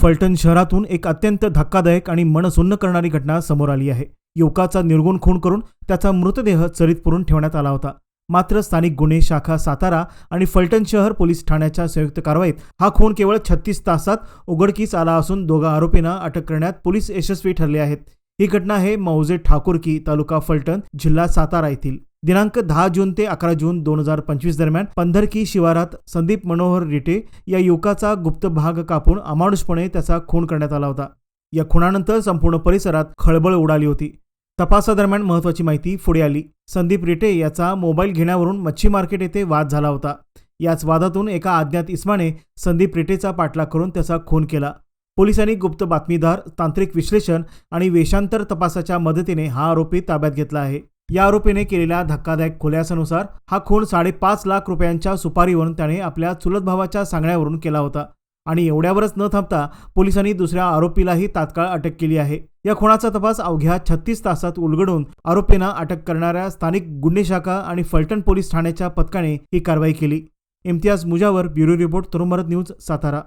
फलटण शहरातून एक अत्यंत धक्कादायक आणि मनसुन्न करणारी घटना समोर आली आहे. युवकाचा निर्गुण खून करून त्याचा मृतदेह चरीत पुरून ठेवण्यात आला होता. मात्र स्थानिक गुन्हे शाखा सातारा आणि फलटण शहर पोलीस ठाण्याच्या संयुक्त कारवाईत हा खून केवळ छत्तीस तासात उघडकीस आला असून दोघा आरोपींना अटक करण्यात पोलीस यशस्वी ठरले आहेत. ही घटना आहे मौजे ठाकूरकी तालुका फलटण जिल्हा सातारा येथील. दिनांक दहा जून ते अकरा जून दोन हजार पंचवीस दरम्यान पंधरकी शिवारात संदीप मनोहर रिटे या युवकाचा गुप्त भाग कापून अमानुषपणे त्याचा खून करण्यात आला होता. या खुनानंतर संपूर्ण परिसरात खळबळ उडाली होती. तपासादरम्यान महत्वाची माहिती पुढे आली. संदीप रिटे याचा मोबाईल घेण्यावरून मच्छी मार्केट येथे वाद झाला होता. याच वादातून एका अज्ञात इस्माने संदीप रिटेचा पाठलाग करून त्याचा खून केला. पोलिसांनी गुप्त बातमीदार तांत्रिक विश्लेषण आणि वेषांतर तपासाच्या मदतीने हा आरोपी ताब्यात घेतला आहे. या आरोपीने केलेल्या धक्कादायक खुलासानुसार हा खून साडेपाच लाख रुपयांच्या सुपारीवरून त्याने आपल्या चुलत भावाच्या सांगण्यावरून केला होता. आणि एवढ्यावरच न थांबता पोलिसांनी दुसऱ्या आरोपीलाही तात्काळ अटक केली आहे. या खुणाचा तपास अवघ्या छत्तीस तासात उलगडून आरोपींना अटक करणाऱ्या स्थानिक गुन्हे शाखा आणि फलटण पोलीस ठाण्याच्या पथकाने ही कारवाई केली. इम्तियाज मुजावर ब्युरो रिपोर्ट तरुमरत न्यूज सातारा.